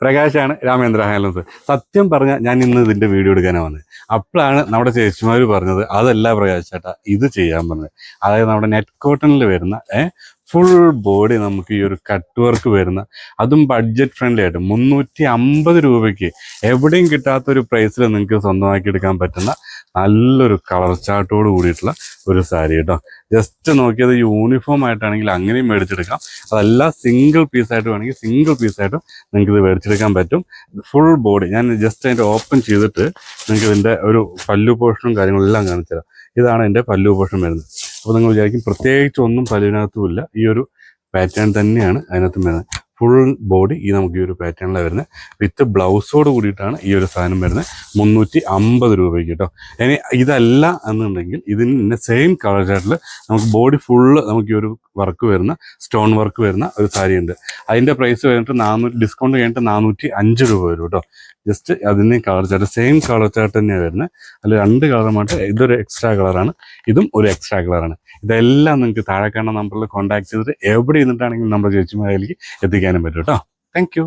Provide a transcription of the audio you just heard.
പ്രകാശാണ് രാമേന്ദ്ര ഹാലൻസ്. സത്യം പറഞ്ഞാൽ ഞാൻ ഇന്ന് ഇതിന്റെ വീഡിയോ എടുക്കാനാണ് വന്നത് അപ്പോഴാണ് നമ്മുടെ ചേച്ചിമാർ പറഞ്ഞത് അതല്ല പ്രകാശ് ചേട്ടാ ഇത് ചെയ്യാൻ പറഞ്ഞത്. അതായത് നമ്മുടെ നെറ്റ് കോട്ടണിൽ വരുന്ന ഫുൾ ബോഡി നമുക്ക് ഈ ഒരു കട്ട് വർക്ക് വരുന്ന അതും ബഡ്ജറ്റ് ഫ്രണ്ട്ലി ആയിട്ട് മുന്നൂറ്റി അമ്പത് രൂപയ്ക്ക് എവിടെയും കിട്ടാത്ത ഒരു പ്രൈസിൽ നിങ്ങൾക്ക് സ്വന്തമാക്കി എടുക്കാൻ പറ്റുന്ന നല്ലൊരു കളർ ചാർട്ടോട് കൂടിയിട്ടുള്ള ഒരു സാരി കേട്ടോ. ജസ്റ്റ് നോക്കിയത് യൂണിഫോം ആയിട്ടാണെങ്കിൽ അങ്ങനെയും മേടിച്ചെടുക്കാം. അതല്ല സിംഗിൾ പീസായിട്ട് വേണമെങ്കിൽ സിംഗിൾ പീസായിട്ടും നിങ്ങൾക്ക് ഇത് മേടിച്ചെടുക്കാൻ പറ്റും. ഫുൾ ബോഡി ഞാൻ ജസ്റ്റ് അതിന്റെ ഓപ്പൺ ചെയ്തിട്ട് നിങ്ങൾക്ക് ഇതിന്റെ ഒരു പല്ലു പോർഷനും കാര്യങ്ങളെല്ലാം കാണിച്ചു തരാം. ഇതാണ് എന്റെ പല്ലു പോർഷൻ വരുന്നത്. അപ്പോൾ നിങ്ങൾ വിചാരിക്കും പ്രത്യേകിച്ച് ഒന്നും പല്ലുവിനകത്തുമില്ല ഈ ഒരു പാറ്റേൺ തന്നെയാണ് അതിനകത്തും വരുന്നത്. ഫുൾ ബോഡി ഈ നമുക്ക് ഈ ഒരു പാറ്റേണിലാണ് വരുന്നത് വിത്ത് ബ്ലൗസോട് കൂടിയിട്ടാണ് ഈ ഒരു സാധനം വരുന്നത് മുന്നൂറ്റി അമ്പത് രൂപയ്ക്ക് കേട്ടോ ഇനി ഇതല്ല എന്നുണ്ടെങ്കിൽ ഇതിന് സെയിം കളർ ചാർട്ടിൽ നമുക്ക് ബോഡി ഫുള്ള് നമുക്ക് ഈ ഒരു വർക്ക് വരുന്ന സ്റ്റോൺ വർക്ക് വരുന്ന ഒരു സാരി ഉണ്ട് അതിന്റെ പ്രൈസ് കഴിഞ്ഞിട്ട് നാനൂറ്റി ഡിസ്കൗണ്ട് കഴിഞ്ഞിട്ട് നാനൂറ്റി അഞ്ച് രൂപ വരും കേട്ടോ ജസ്റ്റ് അതിന് colour chart same colour chart തന്നെയാണ് വരുന്നത് അതിൽ രണ്ട് കളറുമായിട്ട് ഇതൊരു എക്സ്ട്രാ കളറാണ് ഇതും ഒരു എക്സ്ട്രാ കളറാണ് ഇതെല്ലാം നിങ്ങൾക്ക് താഴെ കാണുന്ന നമ്പറിൽ കോൺടാക്ട് ചെയ്തിട്ട് എവിടെ ഇരുന്നിട്ടാണെങ്കിലും നമ്മുടെ ചേച്ചിമാരിലേക്ക് എത്തിക്കാനും പറ്റും കേട്ടോ. താങ്ക്